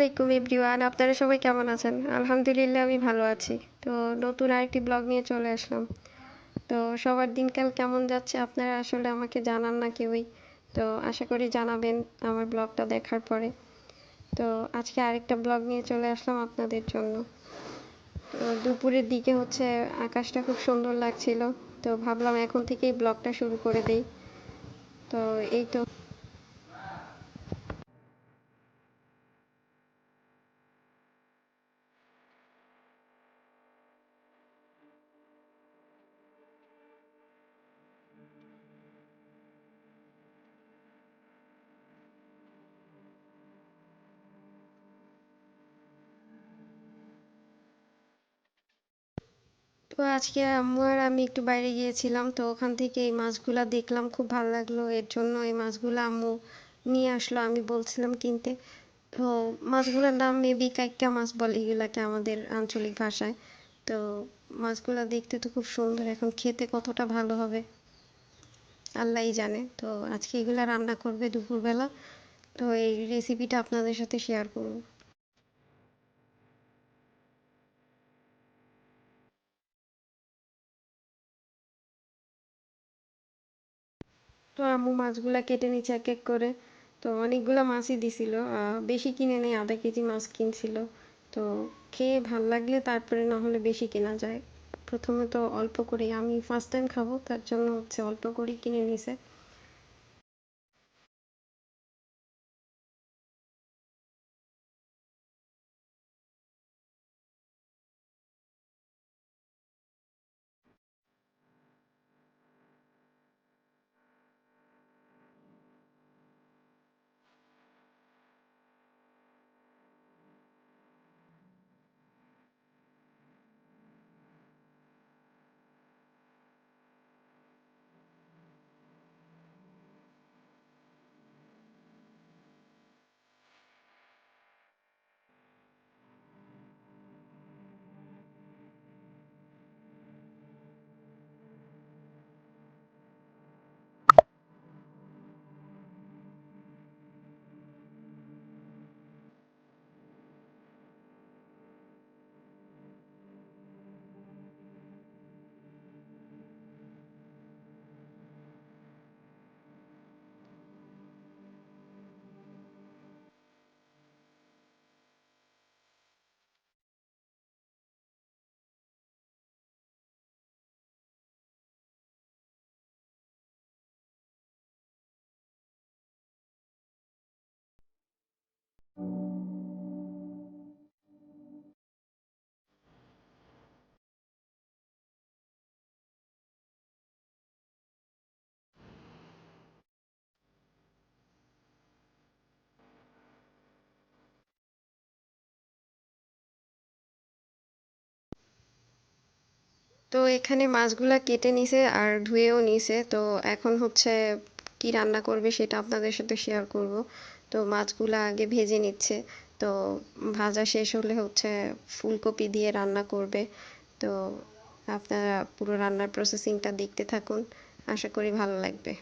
আলাইকুম এভরিওয়ান, আপনারা সবাই কেমন আছেন? আলহামদুলিল্লাহ, আমি ভালো আছি। তো নতুন আরেকটি ব্লগ নিয়ে চলে আসলাম। তো সবার দিনকাল কেমন যাচ্ছে আপনারা আসলে আমাকে জানান না কেউই। তো আশা করি জানাবেন আমার ব্লগটা দেখার পরে। তো আজকে আরেকটা ব্লগ নিয়ে চলে আসলাম আপনাদের জন্য। তো দুপুরের দিকে হচ্ছে আকাশটা খুব সুন্দর লাগছিল। তো ভাবলাম এখন থেকেই ব্লগটা শুরু করে দেই। তো এই তো। তো আজকে আম্মু আর আমি একটু বাইরে গিয়েছিলাম, তো ওখান থেকে এই মাছগুলা দেখলাম, খুব ভালো লাগল। এর জন্য এই মাছগুলো আম্মু নিয়ে আসলো, আমি বলছিলাম কিনতে। তো মাছগুলোর নাম মেবি কাইক্কা মাছ বলে এগুলাকে আমাদের আঞ্চলিক ভাষায়। তো মাছগুলো দেখতে তো খুব সুন্দর, এখন খেতে কতটা ভালো হবে আল্লাহই জানে। তো আজকে এগুলা রান্না করবে দুপুরবেলা, তো এই রেসিপিটা আপনাদের সাথে শেয়ার করব। তো আম্মু মাছগুলা কেটে নিচ্ছে এক এক করে। তো অনেকগুলো মাছই দিছিল। বেশি কিনে নেই, আধা কেজি মাছ কিনছিল। তো খেয়ে ভালো লাগলে তারপরে না হলে বেশি কেনা যায়। প্রথমে তো অল্প করে আমি ফার্স্ট টাইম খাব, তার জন্য হচ্ছে অল্প করেই কিনে নিছে। তো এখানে মাছগুলা কেটে নিছে আর ধুয়েও নিছে। তো এখন হচ্ছে কি রান্না করবে সেটা আপনাদের সাথে শেয়ার করব। তো মাছগুলা আগে ভেজে নিচ্ছে। তো ভাজা শেষ হলে হচ্ছে ফুলকপি দিয়ে রান্না করবে। তো আপনারা পুরো রান্নার প্রসেসিংটা দেখতে থাকুন। আশা করি ভালো লাগবে।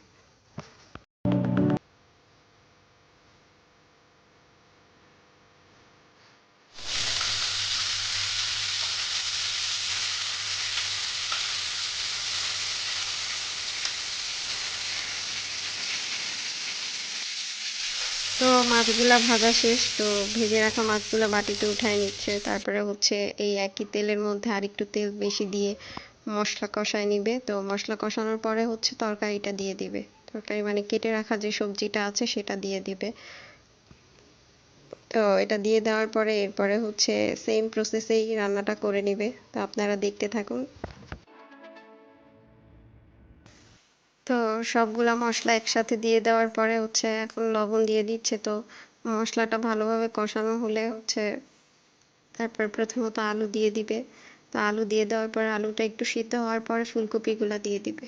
তো মাছগুলা ভাজা শেষ, তো ভেজে রাখা মাছগুলা বাটিতে উঠায় নিচ্ছে। তারপরে হচ্ছে এই একই তেলের মধ্যে আর একটু তেল বেশি দিয়ে মশলা কষায় নিবে। তো মশলা কষানোর পরে হচ্ছে তরকারিটা দিয়ে দিবে। তরকারি মানে কেটে রাখা যে সবজিটা আছে সেটা দিয়ে দিবে। তো এটা দিয়ে দেওয়ার পরে এরপরে হচ্ছে সেম প্রসেসেই রান্নাটা করে নিবে। তো আপনারা দেখতে থাকুন। তো সবগুলা মশলা একসাথে দিয়ে দেওয়ার পরে হচ্ছে এখন লবণ দিয়ে দিচ্ছে। তো মশলাটা ভালোভাবে কষানো হলে হচ্ছে তারপর প্রথমত আলু দিয়ে দিবে। তো আলু দিয়ে দেওয়ার পর আলুটা একটু সিদ্ধ হওয়ার পরে ফুলকপিগুলা দিয়ে দিবে।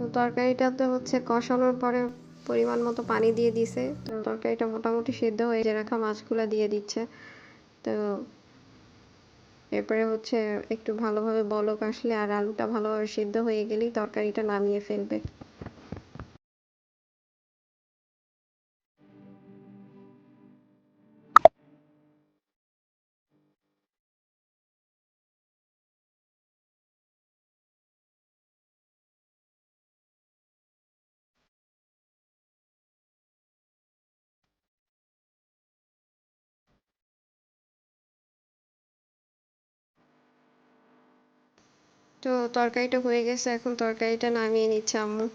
তো তরকারিটাতে হচ্ছে কষানোর পরে পরিমাণ মতো পানি দিয়ে দিছে। তো তরকারিটা মোটামুটি সেদ্ধ হয়ে যে রাখা মাছগুলো দিয়ে দিচ্ছে। তো এরপরে হচ্ছে একটু ভালোভাবে বলক আসলে আর আলুটা ভালোভাবে সেদ্ধ হয়ে গেলেই তরকারিটা নামিয়ে ফেলবে। তো তরকারিটা হয়ে গেছে, এখন তরকারিটা নামিয়ে নিচ্ছে আম্মু।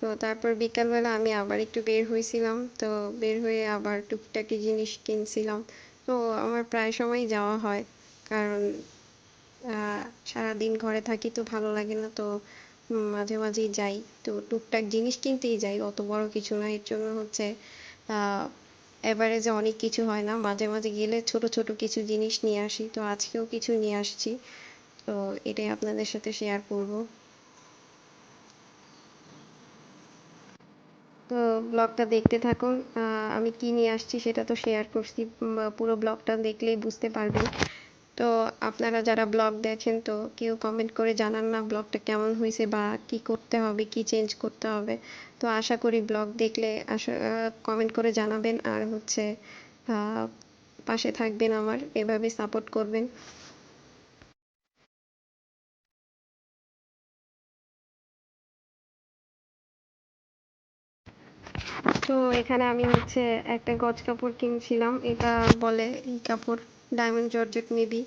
তো তারপর বিকালবেলা আমি আবার একটু বের হয়েছিলাম, তো বের হয়ে আবার টুকিটাকি জিনিস কিনছিলাম। তো আমার প্রায় সময়ই যাওয়া হয়, কারণ সারাদিন ঘরে থাকি তো ভালো লাগে না, তো মাঝে মাঝেই যাই। তো টুকটাক জিনিস কিনতেই যাই, অত বড় কিছু না, এর জন্য হচ্ছে এভারেজে অনেক কিছু হয় না। মাঝে মাঝে গেলে ছোট ছোট কিছু জিনিস নিয়ে আসি, তো আজকেও কিছু নিয়ে আসছি। তো এটাই আপনাদের সাথে শেয়ার করব। তো ব্লগটা দেখতে থাকুন। আমি কি নিয়ে আসছি সেটা তো শেয়ার করছি। পুরো ব্লগটা দেখলেই বুঝতে পারবেন। তো আপনারা যারা ব্লগ দেখেন, তো কেউ কমেন্ট করে জানান না ব্লগটা কেমন হয়েছে বা কি করতে হবে, কি চেঞ্জ করতে হবে। তো আশা করি ব্লগ দেখলে আশা কমেন্ট করে জানাবেন। আর হচ্ছে পাশে থাকবেন আমার। এভাবে সাপোর্ট করবেন। তো এখানে আমি হচ্ছে একটা গজ কাপড় কিনছিলাম। এটা বলে এই কাপড় ডায়মন্ড জর্জেট মেবি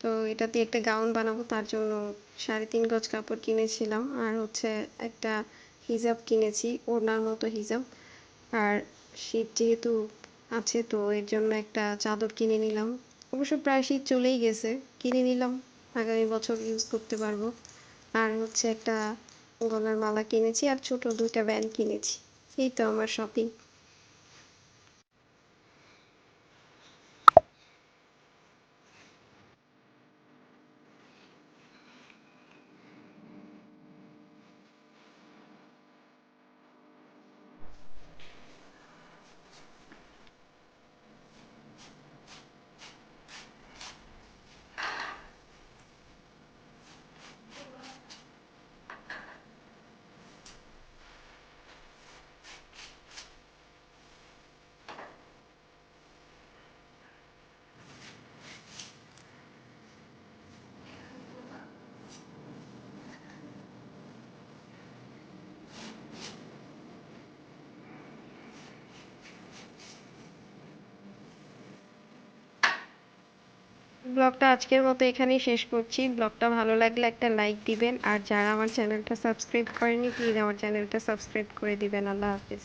তো এটাতে একটা গাউন বানাবো, তার জন্য সাড়ে তিন গজ কাপড় কিনেছিলাম। আর হচ্ছে একটা হিজাব কিনেছি, ওড়নার মতো হিজাব। আর শীত যেহেতু আছে, তো এর জন্য একটা চাদর কিনে নিলাম। অবশ্য প্রায় শীত চলেই গেছে, কিনে নিলাম। আগামী বছর ইউজ করতে পারব। আর হচ্ছে একটা গলার মালা কিনেছি, আর ছোট দুইটা ব্যান্ড কিনেছি। এই তো আমার ব্লগটা আজকের মতো এখানেই শেষ করছি। ব্লগটা ভালো লাগলে একটা লাইক দিবেন। আর যারা আমার চ্যানেলটা সাবস্ক্রাইব করেনি প্লিজ আমার চ্যানেলটা সাবস্ক্রাইব করে দিবেন। আল্লাহ হাফিজ।